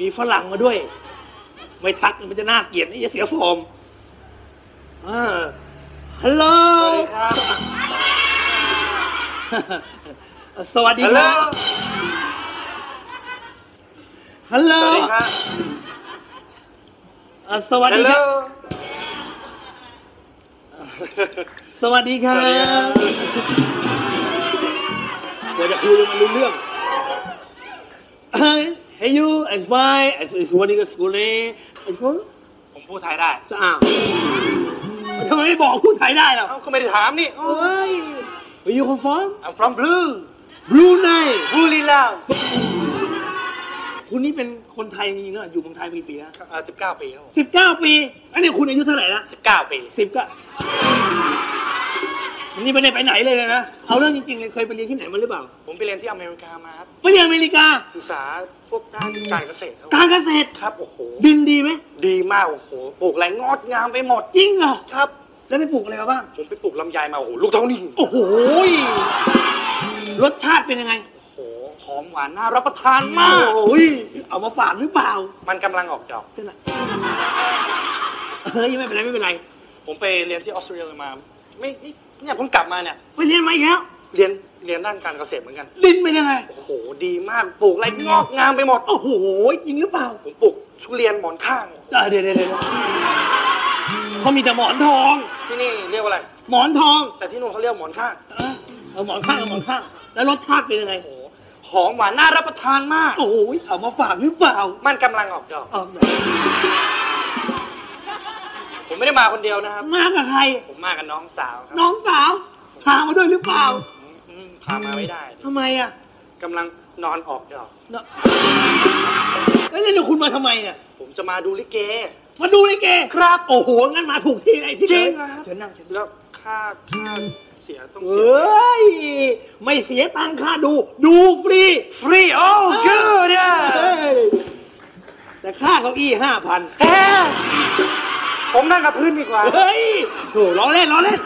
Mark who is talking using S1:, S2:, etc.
S1: มีฝรั่งมาด้วย ไม่ทักมันจะน่าเกลียดนี่จะเสียฟอร์มอ่าฮัลโหล
S2: สวัสดีครับ
S1: สวัสดี
S2: ฮัล
S1: ค
S2: โหล
S1: รับฮัลโหล
S2: สวัสดีครับ
S1: อะสวัส
S2: ฮั
S1: ดี
S2: ลโหล
S1: ครับสวัสดีครั
S2: สวัสดีครับบ
S1: เดี๋ยวจะคุยกันมารู้เรื่อง Hey you as fine as is one of school นี่ไอ้คน
S2: ผมพูดไทยได้
S1: จะอ้าวทำไมไม่บอกพูดไทยได้ล่ะ
S2: เอ้าก็ไม่ได้ถามนี่
S1: เอ้ย Where you come from
S2: I'm from Blue
S1: Brunei
S2: บุรีรัมย์
S1: คุณนี่เป็นคนไทยจริงๆเหรออยู่เมืองไทยมากี่ปีแล้ว
S2: อ่าสิบเก้าปีครับผม
S1: สิบเก้าปีอันนี้คุณอายุเท่าไหร่ละ
S2: สิบเก้าปี
S1: สิบก็ นี่ไม่ได้ไปไหนเลยนะ เอาเรื่องจริงๆเลยเคยไปเรียนที่ไหนมาหรือเปล่า
S2: ผมไปเรียนที่อเมริกามาครับ
S1: ไปเรียนอเมริกา
S2: ศึกษาพวกด้านการเกษตรครับ
S1: การเกษตร
S2: ครับโอ้โห
S1: ดินดีไหม
S2: ดีมากโอ้โห ปลูกอะไรงดงามไปหมด
S1: จริงเหรอ
S2: ครับ
S1: แล้วไปปลูกอะไรมาบ้าง
S2: ผมไปปลูกลำไยมาโอ้โห ลูกเท่านี้
S1: โอ้โหยรสชาติเป็นยังไง
S2: โอ้โห หอมหวานน่ารับประทานมาก
S1: โอ้ย เอามาฝากหรือเปล่า
S2: มันกำลังออกดอก
S1: เป็นไรเฮ้ยไม่เป็นไรไม่เป็นไร
S2: ผมไปเรียนที่ออสเตรเลียมา ไม่นี่เนี่ยเพิ่งกลับมาเนี่ย
S1: ไปเรียนมาอีกแล้ว
S2: เรียนเรียนด้านการเกษตรเหมือนกัน
S1: ดินเป็นยังไง
S2: โอ้โห ดีมากปลูกอะไรงอกงามไปหมด
S1: โอ้โหจริงหรือเปล่า
S2: ผมปลูกทุเรียนหมอนข้าง
S1: เออเดี๋ยวเดี๋ยวเดี๋ยวเขามีแต่หมอนทอง
S2: ที่นี่เรียกว่าอะไร
S1: หมอนทอง
S2: แต่ที่นู่นเขาเรียกหมอนข้าง
S1: เออเอาหมอนข้างเอาหมอนข้าง แล้วรสชาติเป็นยังไง
S2: โอ้โหหอมหวานน่ารับประทานมาก
S1: โอ้โหเอามาฝากหรือเปล่า
S2: มันกำลังออกดอก
S1: เอาไหน
S2: ผม ไม่ได้มาคนเดียวนะครับ
S1: มากับใคร
S2: ผมมากับน้องสาวครับ
S1: น้องสาวพามาด้วยหรือเปล่า
S2: อืมพามาไม่ได้
S1: ทำไมอะ
S2: กำลังนอนออกดอก
S1: เนอะเอ้ยแล้วเดี๋ยวคุณมาทำไมเนี่ย
S2: ผมจะมาดูลิเก
S1: มาดูลิเกครับ โอ้โห งั้นมาถูกที่ไอ้ที่
S2: จริง
S1: เลย
S2: ครับ
S1: เชิญนั่งเชิญนั่ง
S2: แล้วค่าค่าเสียต้อง
S1: เอ
S2: เสีย้
S1: ย ไม่เสียตังค่าดู ดูฟรี
S2: ฟรีโอ้ good เนี่ย
S1: เฮ้ยแต่ค่าเก้าอี้ห้าพัน
S2: เฮ้ ผมนั่งกับพื้นดีกว่า
S1: เฮ้ย ถูกล้อเล่นล้อเล่น